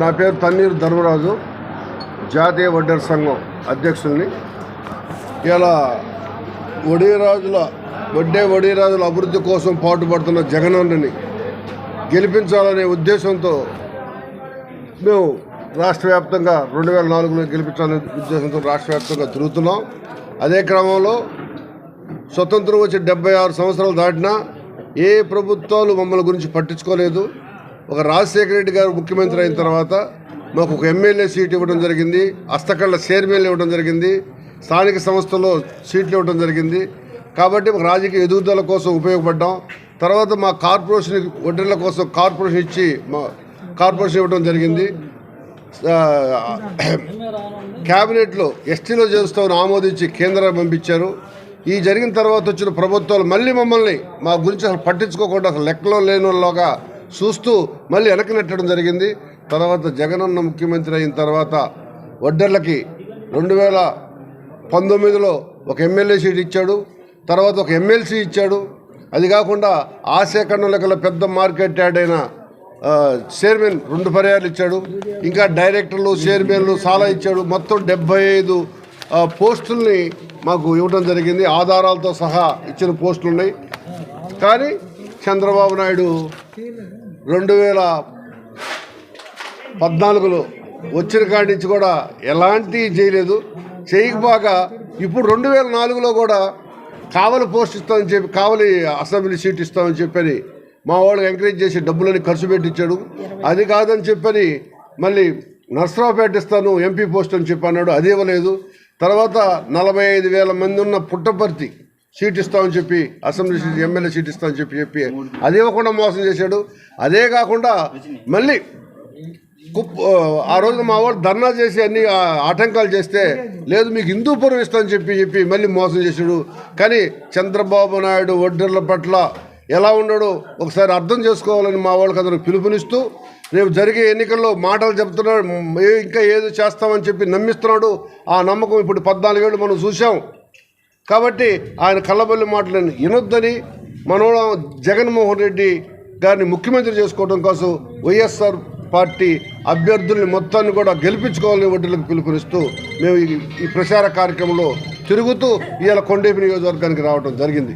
నా పేరు తన్నీరు ధర్మరాజు జాతీయ వడ్డెర సంఘం అధ్యక్షుల్ని. ఇలా వడిరాజుల వడ్డే వడిరాజుల అభివృద్ధి కోసం పాటుపడుతున్న జగనన్నని గెలిపించాలనే ఉద్దేశంతో మేము రాష్ట్ర వ్యాప్తంగా రెండు వేల నాలుగులో గెలిపించాలనే ఉద్దేశంతో రాష్ట్ర వ్యాప్తంగా తిరుగుతున్నాం. అదే క్రమంలో స్వతంత్రం వచ్చి డెబ్బై ఆరు సంవత్సరాలు దాటినా ఏ ప్రభుత్వాలు మమ్మల్ని గురించి పట్టించుకోలేదు. ఒక రాజశేఖర రెడ్డి గారు ముఖ్యమంత్రి అయిన తర్వాత మాకు ఒక ఎమ్మెల్యే సీట్ ఇవ్వడం జరిగింది హస్తకళ్ళ చైర్మన్లు ఇవ్వడం జరిగింది స్థానిక సంస్థల్లో సీట్లు ఇవ్వడం జరిగింది. కాబట్టి మాకు రాజకీయ ఎదుగుదల కోసం ఉపయోగపడ్డాం. తర్వాత మా కార్పొరేషన్ వడ్డీల కోసం కార్పొరేషన్ ఇచ్చి మా కార్పొరేషన్ ఇవ్వడం జరిగింది. క్యాబినెట్లో ఎస్టీలో చేస్తామని ఆమోదించి కేంద్రం పంపించారు. ఈ జరిగిన తర్వాత వచ్చిన ప్రభుత్వాలు మళ్ళీ మమ్మల్ని మా గురించి అసలు పట్టించుకోకుండా అసలు లెక్కలో లేనిలాగా చూస్తూ మళ్ళీ వెనక్కి నెట్టడం జరిగింది. తర్వాత జగనన్న ముఖ్యమంత్రి అయిన తర్వాత వడ్డర్లకి రెండు వేల పంతొమ్మిదిలో ఒక ఎమ్మెల్యే సీట్ ఇచ్చాడు. తర్వాత ఒక ఎమ్మెల్సీ ఇచ్చాడు. అది కాకుండా ఆశేఖండం గల పెద్ద మార్కెట్ యార్డ్ అయిన చైర్మన్ రెండు పర్యాలు ఇచ్చాడు. ఇంకా డైరెక్టర్లు చైర్మన్లు చాలా ఇచ్చాడు. మొత్తం డెబ్బై ఐదు పోస్టుల్ని మాకు ఇవ్వడం జరిగింది. ఆధారాలతో సహా ఇచ్చిన పోస్టులు ఉన్నాయి కానీ చంద్రబాబు నాయుడు రెండు వేల పద్నాలుగులో వచ్చిన కాడి నుంచి కూడా ఎలాంటి చేయలేదు. చేయకపోగా ఇప్పుడు రెండు వేల నాలుగులో కూడా కావలి పోస్ట్ ఇస్తామని చెప్పి కావలి అసెంబ్లీ సీట్ ఇస్తామని చెప్పని మా వాళ్ళు ఎంకరేజ్ చేసి డబ్బులని ఖర్చు పెట్టించాడు అది కాదని చెప్పని మళ్ళీ నర్సరావుపేట ఇస్తాను ఎంపీ పోస్ట్ అని చెప్పి అన్నాడు. అది ఇవ్వలేదు. తర్వాత నలభై ఐదు వేల మంది ఉన్న పుట్టపర్తి సీట్ ఇస్తామని చెప్పి అసెంబ్లీ సీట్ ఎమ్మెల్యే సీట్ ఇస్తామని చెప్పి చెప్పి అది ఇవ్వకుండా మోసం చేశాడు. అదే కాకుండా మళ్ళీ కుప్ ఆ రోజున మా వాళ్ళు ధర్నా చేసి అన్ని ఆటంకాలు చేస్తే లేదు మీకు హిందూపురం ఇస్తామని చెప్పి చెప్పి మళ్ళీ మోసం చేశాడు. కానీ చంద్రబాబు నాయుడు ఒడ్డర్ల పట్ల ఎలా ఉన్నాడో ఒకసారి అర్థం చేసుకోవాలని మా వాళ్ళకి అందరూ పిలుపునిస్తూ రేపు జరిగే ఎన్నికల్లో మాటలు చెప్తున్నాడు. ఇంకా ఏదో చేస్తామని చెప్పి నమ్మిస్తున్నాడు. ఆ నమ్మకం ఇప్పుడు పద్నాలుగేళ్ళు మనం చూసాం కాబట్టి ఆయన కళ్ళబల్లి మాటలను వినొద్దని మనోడ జగన్మోహన్ రెడ్డి గారిని ముఖ్యమంత్రి చేసుకోవడం కోసం వైఎస్ఆర్ పార్టీ అభ్యర్థుల్ని మొత్తాన్ని కూడా గెలిపించుకోవాలని వడ్డీలకు పిలుపునిస్తూ మేము ఈ- ఈ ప్రచార కార్యక్రమంలో తిరుగుతూ ఇవాళ కొండేపి నియోజకవర్గానికి రావడం జరిగింది.